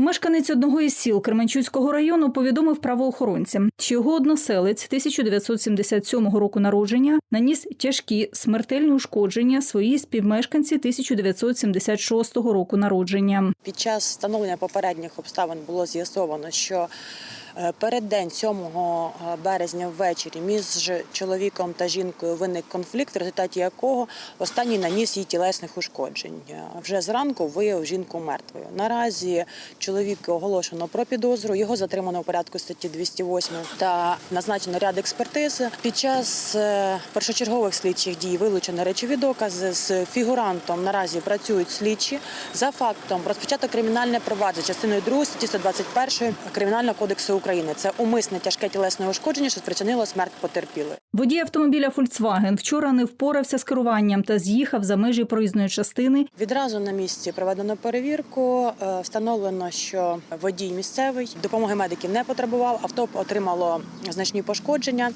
Мешканець одного із сіл Кременчуцького району повідомив правоохоронцям, що його односелець 1977 року народження наніс тяжкі смертельні ушкодження своїй співмешканці 1976 року народження. Під час встановлення попередніх обставин було з'ясовано, що е, перед день 7 березня ввечері між чоловіком та жінкою виник конфлікт, в результаті якого останній наніс їй тілесних ушкоджень. Е, Вже зранку виявив жінку мертвою. Наразі чоловіка оголошено про підозру. Його затримано у порядку статті 208 та назначено ряд експертиз. Під час е, першочергових слідчих дій вилучено речові докази з фігурантом. Наразі працюють слідчі за фактом розпочато кримінальне провадження частиною 2 статті 121 Кримінального кодексу України. Це умисне тяжке тілесне ушкодження, що спричинило смерть потерпілої. Водій автомобіля Volkswagen вчора не впорався з керуванням та з'їхав за межі проїзної частини. Відразу на місці проведено перевірку. Е, Встановлено, що водій місцевий допомоги медиків не потребував. Авто отримало значні пошкодження.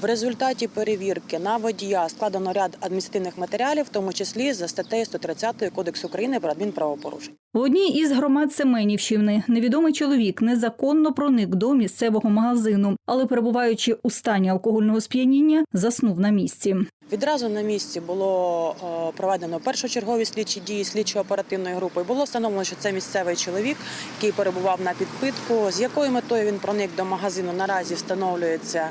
В результаті перевірки на водія складено ряд адміністративних матеріалів, в тому числі за статтею 130 Кодексу України про адмінправопорушень. В одній із громад Семенівщини невідомий чоловік незаконно проник до місцевого магазину, але перебуваючи у стані алкогольного сп'яніння, заснув на місці. Відразу на місці було е, проведено першочергові слідчі дії слідчо-оперативної групи. Було встановлено, що це місцевий чоловік, який перебував на підпитку. З якою метою він проник до магазину, наразі встановлюється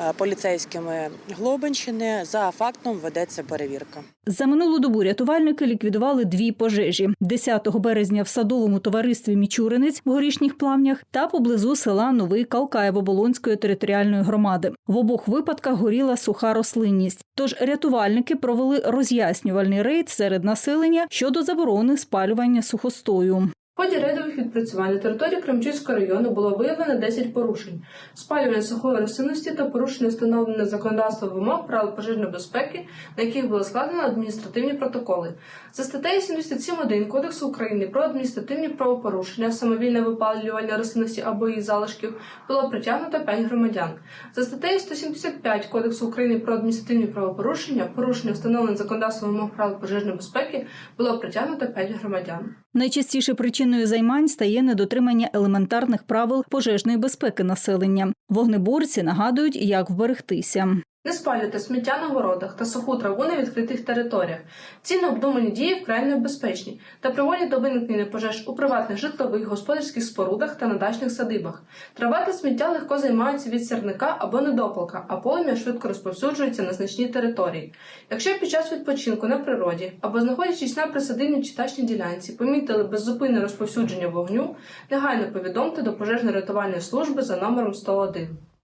е, поліцейськими Глобинщини. За фактом ведеться перевірка. За минулу добу рятувальники ліквідували дві пожежі: 10 березня в садовому товаристві Мічуринець в горішніх плавнях та поблизу села Новий Калкаєво Болонської територіальної громади. В обох випадках горіла суха рослинність. Тож рятувальники провели роз'яснювальний рейд серед населення щодо заборони спалювання сухостою. В ході рейдових відпрацювань на території Кремчуцького району було виявлено 10 порушень: спалювання сухої рослинності та порушення встановлених законодавством вимог правил пожежної безпеки, на яких було складено адміністративні протоколи. За статтею 77.1 Кодексу України про адміністративні правопорушення, самовільне випалювання рослинності або її залишків було притягнуто 5 громадян. За статтею 175 Кодексу України про адміністративні правопорушення, порушення встановлених законодавством вимог правил пожежної безпеки було притягнуто 5 громадян. Найчастіше причиною займань стає недотримання елементарних правил пожежної безпеки населення. Вогнеборці нагадують, як вберегтися. Не спалюйте сміття на городах та суху траву на відкритих територіях. Ці необдумані дії вкрай небезпечні та приводять до виникнення пожеж у приватних житлових, господарських спорудах та на дачних садибах. Трава та сміття легко займаються від сірника або недопалка, а полум'я швидко розповсюджується на значній території. Якщо під час відпочинку на природі або знаходячись на присадибній чи дачній ділянці помітили беззупинне розповсюдження вогню, негайно повідомте до пожежно-рятувальної служби за номером 101.